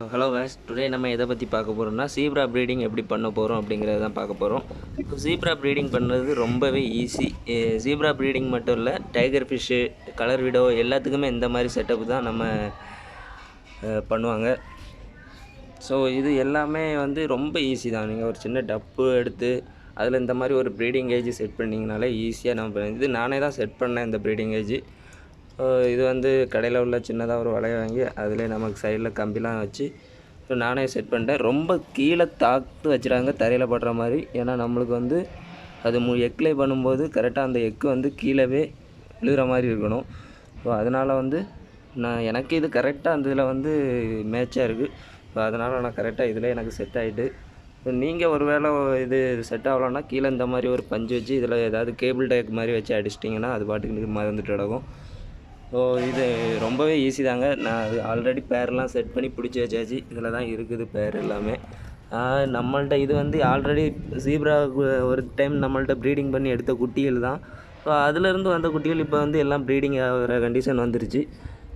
Hello guys. Today நம்ம எதை பற்றி பார்க்க போகிறோம்னா சீப்ரா ப்ரீடிங் எப்படி பண்ண போகிறோம் அப்படிங்கிறத தான் பார்க்க போகிறோம் இப்போ சீப்ரா ப்ரீடிங் பண்ணுறது ரொம்பவே ஈஸி சீப்ரா ப்ரீடிங் மட்டும் இல்லை டைகர் ஃபிஷ்ஷு கலர் விடோ எல்லாத்துக்குமே இந்த மாதிரி செட்டப் தான் நம்ம பண்ணுவாங்க. ஸோ இது எல்லாமே வந்து ரொம்ப ஈஸி தான். நீங்கள் ஒரு சின்ன டப்பு எடுத்து அதில் இந்த மாதிரி ஒரு ப்ரீடிங் ஏஜ் செட் பண்ணிங்கனாலே ஈஸியாக நம்ம இது நானே தான் செட் பண்ணேன் இந்த ப்ரீடிங் ஏஜ் இது வந்து கடையில் உள்ள சின்னதாக ஒரு வலையை வாங்கி அதிலே நமக்கு சைடில் கம்பிலாம் வச்சு இப்போ நானே செட் பண்ணிட்டேன். ரொம்ப கீழே தாத்து வச்சுட்டாங்க தரையில் படுற மாதிரி. ஏன்னா நம்மளுக்கு வந்து அது மு எக்லே பண்ணும்போது கரெக்டாக அந்த எக்கு வந்து கீழவே விழுகிற மாதிரி இருக்கணும். ஸோ அதனால் வந்து நான் எனக்கு இது கரெக்டாக அந்த இதில் வந்து மேட்சாக இருக்குது ஸோ அதனால் நான் கரெக்டாக இதில் எனக்கு செட் ஆகிட்டு நீங்கள் ஒரு வேளை இது செட் ஆகலன்னா கீழே இந்த மாதிரி ஒரு பஞ்சு வச்சு இதில் ஏதாவது கேபிள் டேக் மாதிரி வச்சு அடிச்சிட்டிங்கன்னா அது பாட்டுக்கு மறந்துட்டு கிடக்கும் ஸோ இது ரொம்பவே ஈஸி தாங்க. நான் அது ஆல்ரெடி பேர்லாம் செட் பண்ணி பிடிச்சி வச்சாச்சு. இதில் தான் இருக்குது பேர் எல்லாமே. நம்மள்கிட்ட நம்மள்ட்ட இது வந்து ஆல்ரெடி ஜீப்ரா ஒரு டைம் நம்மள்ட்ட ப்ரீடிங் பண்ணி எடுத்த குட்டிகள் தான். ஸோ அதுலேருந்து வந்த குட்டிகள் இப்போ வந்து எல்லாம் ப்ரீடிங் ஆகிற கண்டிஷன் வந்துருச்சு.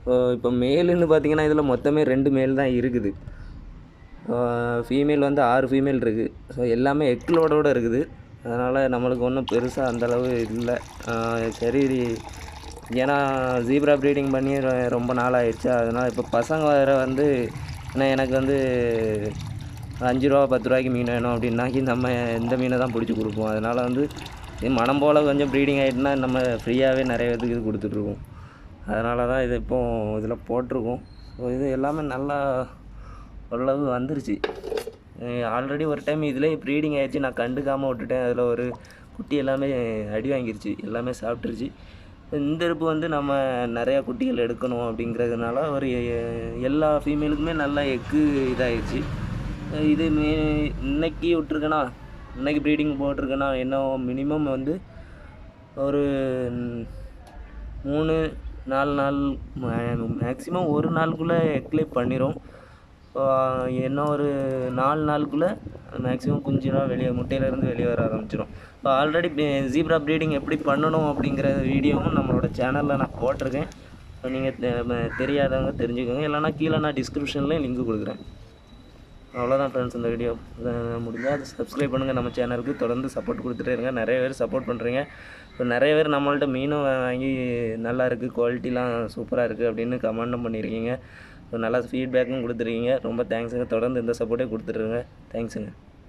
ஸோ இப்போ மேலுன்னு பார்த்தீங்கன்னா இதில் மொத்தமே ரெண்டு மேல் தான் இருக்குது. ஃபீமேல் வந்து ஆறு ஃபீமேல் இருக்குது ஸோ எல்லாமே எக்லோடோடு இருக்குது. அதனால் நம்மளுக்கு ஒன்றும் பெருசாக அந்தளவு இல்லை. சரி ஏன்னா ஜீப்ரா ப்ரீடிங் பண்ணி ரொம்ப நாள் ஆயிடுச்சு அதனால் இப்போ பசங்க வேறு வந்து ஏன்னா எனக்கு வந்து அஞ்சு ரூபா பத்து ரூபாய்க்கு மீன் வேணும் அப்படின்னாக்கி நம்ம இந்த மீனை தான் பிடிச்சி கொடுப்போம். அதனால் வந்து மனம் போல் கொஞ்சம் ப்ரீடிங் ஆகிட்டுனா நம்ம ஃப்ரீயாகவே நிறைய பேத்துக்கு இது கொடுத்துட்ருக்கோம். அதனால தான் இது இப்போ இதில் போட்டிருக்கோம். ஸோ இது எல்லாமே நல்லா ஓரளவு வந்துருச்சு. ஆல்ரெடி ஒரு டைம் இதிலே ப்ரீடிங் ஆகிடுச்சு நான் கண்டுக்காமல் விட்டுட்டேன். அதில் ஒரு குட்டி எல்லாமே அடி வாங்கிருச்சு. எல்லாமே சாப்பிட்ருச்சு இந்த இருப்பு வந்து நம்ம நிறையா குட்டிகள் எடுக்கணும் அப்படிங்கிறதுனால ஒரு எல்லா ஃபீமேலுக்குமே நல்லா எக்கு இதாகிடுச்சு இது மே இன்னைக்கு விட்ருக்கேனா இன்னைக்கு ப்ரீடிங் போட்டிருக்கேன்னா என்ன மினிமம் வந்து ஒரு மூணு நாலு நாள் மேக்ஸிமம் ஒரு நாளுக்குள்ளே எக்லே பண்ணிடும் என்ன ஒரு நாலு நாளுக்குள்ளே மேக்ஸிமம் குஞ்சுலாம் வெளியே முட்டையிலேருந்து வெளியே வர ஆரம்பிச்சிடும் இப்போ ஆல்ரெடி ஜீப்ரா ப்ரீடிங் எப்படி பண்ணணும் அப்படிங்கிற வீடியோவும் நம்மளோட சேனலில் நான் போட்டிருக்கேன். நீங்கள் தெரியாதவங்க தெரிஞ்சுக்கோங்க. இல்லைன்னா கீழே நான் டிஸ்கிரிப்ஷன்லேயும் லிங்க் கொடுக்குறேன். அவ்வளோதான் ஃப்ரெண்ட்ஸ் இந்த வீடியோ முடிஞ்சால் அது சப்ஸ்கிரைப் பண்ணுங்கள் நம்ம சேனலுக்கு தொடர்ந்து சப்போர்ட் கொடுத்துட்டே இருங்க. நிறைய பேர் சப்போர்ட் பண்ணுறீங்க இப்போ நிறைய பேர் நம்மள்ட்ட மீனும் வாங்கி நல்லா இருக்குது குவாலிட்டிலாம் சூப்பராக இருக்குது அப்படின்னு கமெண்டும் பண்ணியிருக்கீங்க. நல்லா ஃபீட்பேக்கும் கொடுத்துருக்கீங்க. ரொம்ப தேங்க்ஸுங்க தொடர்ந்து இந்த சப்போர்ட்டே கொடுத்துருங்க தேங்க்ஸுங்க